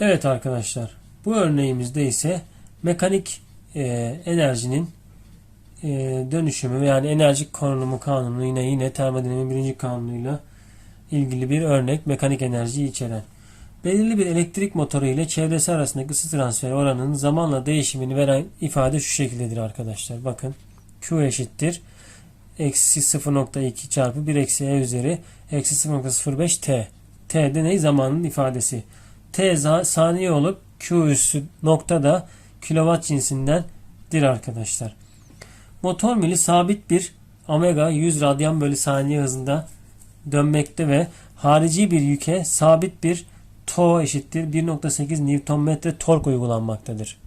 Evet arkadaşlar bu örneğimizde ise mekanik e, enerjinin e, dönüşümü yani enerji konumu kanunu yine yine termodinamiğin birinci kanunuyla ilgili bir örnek mekanik enerjiyi içeren. Belirli bir elektrik motoru ile çevresi arasındaki ısı transferi oranının zamanla değişimini veren ifade şu şekildedir arkadaşlar. Bakın Q eşittir. Eksi 0.2 çarpı 1 eksi E üzeri eksi 0.05 T. T de ne? Zamanın ifadesi. T saniye olup Q üssü nokta da kilowatt cinsindendir arkadaşlar. Motor mili sabit bir omega 100 radyan bölü saniye hızında dönmekte ve harici bir yüke sabit bir to eşittir 1.8 Nm tork uygulanmaktadır.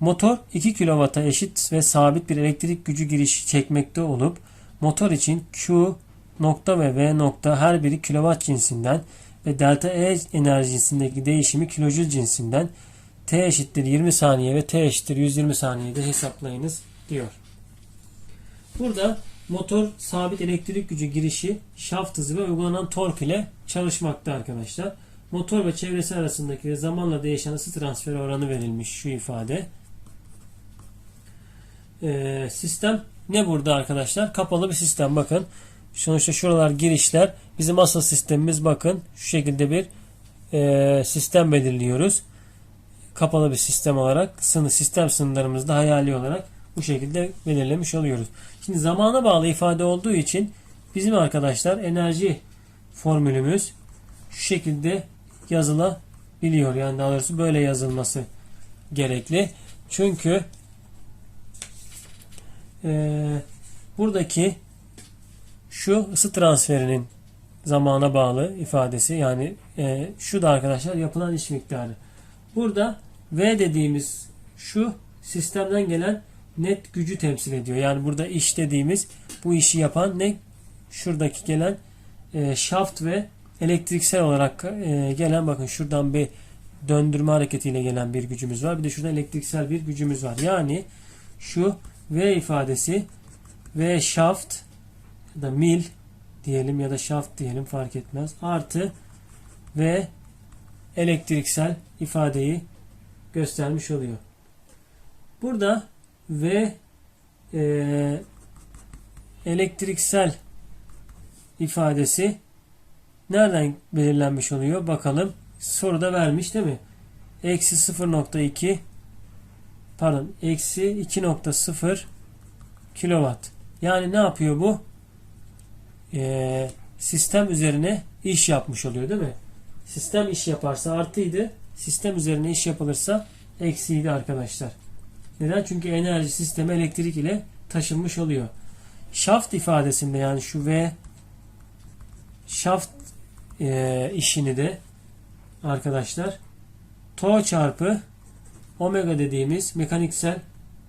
Motor 2 kW'a eşit ve sabit bir elektrik gücü girişi çekmekte olup motor için Q nokta ve V nokta her biri kilowatt cinsinden ve delta E enerjisindeki değişimi kilojül cinsinden T eşittir 20 saniye ve T eşittir 120 saniyede hesaplayınız diyor. Burada motor sabit elektrik gücü girişi şaft hızı ve uygulanan tork ile çalışmakta arkadaşlar. Motor ve çevresi arasındaki ve zamanla değişen ısı transferi oranı verilmiş şu ifade. Ee, sistem ne burada arkadaşlar? Kapalı bir sistem bakın. Sonuçta şuralar girişler. Bizim asıl sistemimiz bakın şu şekilde bir e, sistem belirliyoruz. Kapalı bir sistem olarak sınır sistem sınırlarımızda hayali olarak bu şekilde belirlemiş oluyoruz. Şimdi zamana bağlı ifade olduğu için bizim arkadaşlar enerji formülümüz şu şekilde yazılabiliyor. Yani daha doğrusu böyle yazılması gerekli. Çünkü e, buradaki şu ısı transferinin zamana bağlı ifadesi yani e, şu da arkadaşlar yapılan iş miktarı. Burada V dediğimiz şu sistemden gelen net gücü temsil ediyor. Yani burada iş dediğimiz bu işi yapan ne? Şuradaki gelen e, şaft ve elektriksel olarak e, gelen bakın şuradan bir döndürme hareketiyle gelen bir gücümüz var. Bir de şurada elektriksel bir gücümüz var. Yani şu V ifadesi V şaft ya da mil diyelim ya da şaft diyelim fark etmez. Artı ve elektriksel ifadeyi göstermiş oluyor. Burada ve e, elektriksel ifadesi nereden belirlenmiş oluyor? Bakalım. Soruda vermiş değil mi? Eksi 0.2 pardon eksi 2.0 kilowatt. Yani ne yapıyor bu? Ee, sistem üzerine iş yapmış oluyor değil mi? Sistem iş yaparsa artıydı. Sistem üzerine iş yapılırsa eksiydi arkadaşlar. Neden? Çünkü enerji sistemi elektrik ile taşınmış oluyor. Shaft ifadesinde yani şu V shaft e, işini de arkadaşlar to çarpı omega dediğimiz mekaniksel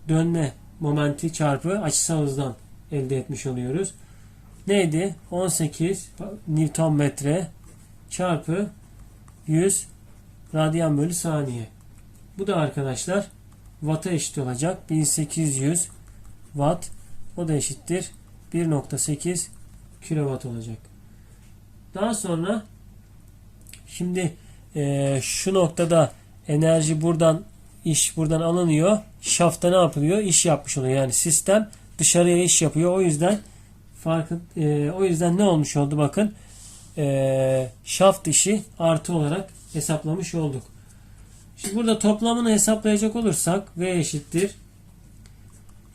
dönme momenti çarpı açısal hızdan elde etmiş oluyoruz. Neydi? 18 Newton metre çarpı 100 radyan bölü saniye. Bu da arkadaşlar Watt'a eşit olacak. 1800 Watt o da eşittir 1.8 kilowatt olacak. Daha sonra şimdi e, şu noktada enerji buradan iş buradan alınıyor. Şafta ne yapılıyor? İş yapmış oluyor. Yani sistem dışarıya iş yapıyor. O yüzden farkı e, o yüzden ne olmuş oldu bakın. E, şaft işi artı olarak hesaplamış olduk. Şimdi burada toplamını hesaplayacak olursak V eşittir.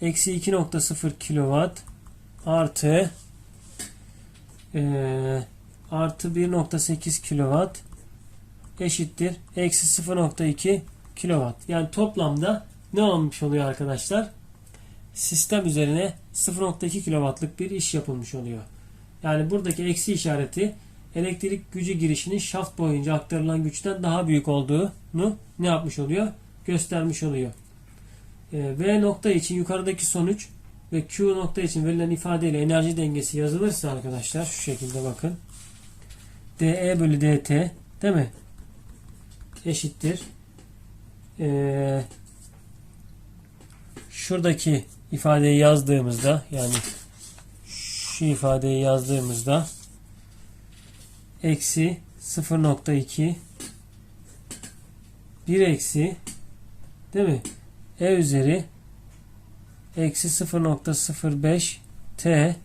Eksi 2.0 kilowatt artı e, artı 1.8 kilowatt eşittir. Eksi 0.2 kilowatt. Yani toplamda ne olmuş oluyor arkadaşlar? Sistem üzerine 0.2 kilowattlık bir iş yapılmış oluyor. Yani buradaki eksi işareti elektrik gücü girişinin şaft boyunca aktarılan güçten daha büyük olduğunu ne yapmış oluyor? Göstermiş oluyor. E, v nokta için yukarıdaki sonuç ve Q nokta için verilen ifadeyle enerji dengesi yazılırsa arkadaşlar şu şekilde bakın. dE bölü dt değil mi? Eşittir. Ee, şuradaki ifadeyi yazdığımızda yani şu ifadeyi yazdığımızda eksi 0.2 1 eksi değil mi? E üzeri eksi 0.05 t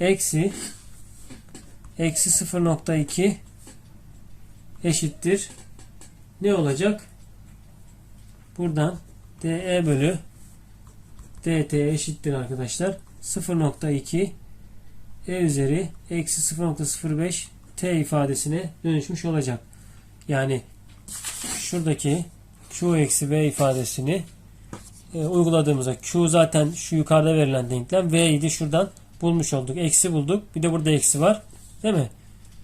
eksi eksi 0.2 eşittir. Ne olacak? Buradan dE bölü dt eşittir arkadaşlar. 0.2 e üzeri eksi 0.05 t ifadesine dönüşmüş olacak. Yani şuradaki q eksi v ifadesini e, uyguladığımızda q zaten şu yukarıda verilen denklem v idi şuradan bulmuş olduk. Eksi bulduk. Bir de burada eksi var. Değil mi?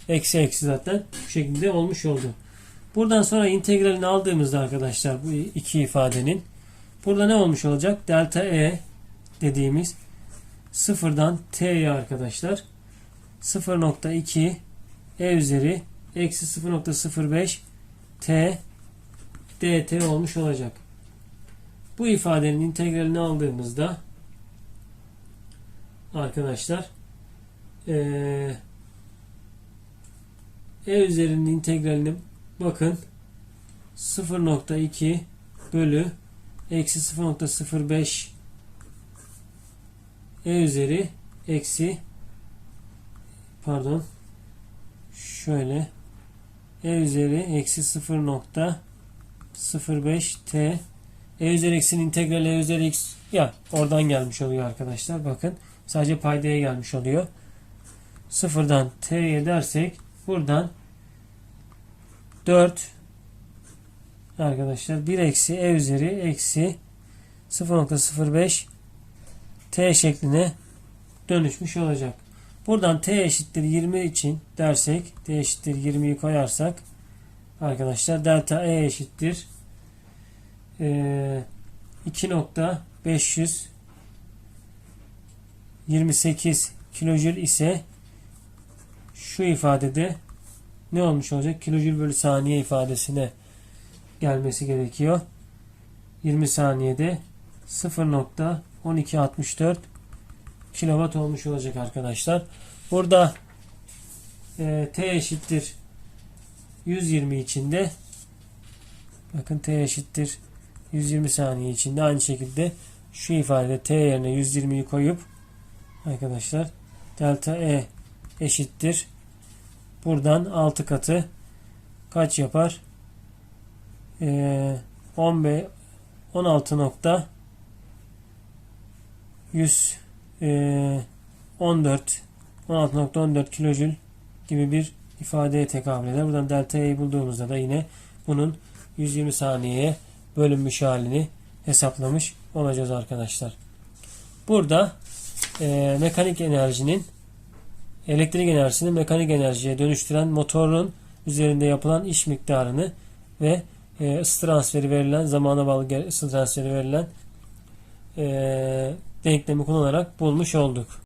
Eksi eksi zaten bu şekilde olmuş oldu. Buradan sonra integralini aldığımızda arkadaşlar bu iki ifadenin burada ne olmuş olacak? Delta e dediğimiz sıfırdan t'ye arkadaşlar 0.2 e üzeri eksi 0.05 t dt olmuş olacak. Bu ifadenin integralini aldığımızda arkadaşlar eee e üzerinin integralini bakın 0.2 bölü eksi 0.05 e üzeri eksi pardon şöyle. E üzeri eksi 0.05 t. E üzeri x'in integrali e üzeri x ya oradan gelmiş oluyor arkadaşlar bakın. Sadece paydaya gelmiş oluyor. Sıfırdan t'ye dersek buradan 4 arkadaşlar 1 eksi e üzeri eksi 0.05 t şekline dönüşmüş olacak. Buradan t eşittir 20 için dersek t eşittir 20'yi koyarsak arkadaşlar delta e eşittir e, 2.528 kilojül ise şu ifadede ne olmuş olacak? Kilojül bölü saniye ifadesine gelmesi gerekiyor. 20 saniyede 0.1264 kilowatt olmuş olacak arkadaşlar. Burada e, T eşittir 120 içinde bakın T eşittir 120 saniye içinde aynı şekilde şu ifadede T yerine 120'yi koyup arkadaşlar delta E eşittir buradan 6 katı kaç yapar? Ee, 15 16 nokta 100 e, 14 16.14 kilojül gibi bir ifadeye tekabül eder. Buradan delta E'yi bulduğumuzda da yine bunun 120 saniyeye bölünmüş halini hesaplamış olacağız arkadaşlar. Burada e, mekanik enerjinin elektrik enerjisini mekanik enerjiye dönüştüren motorun üzerinde yapılan iş miktarını ve e, ısı transferi verilen zamana bağlı ısı transferi verilen e, denklemi kullanarak bulmuş olduk.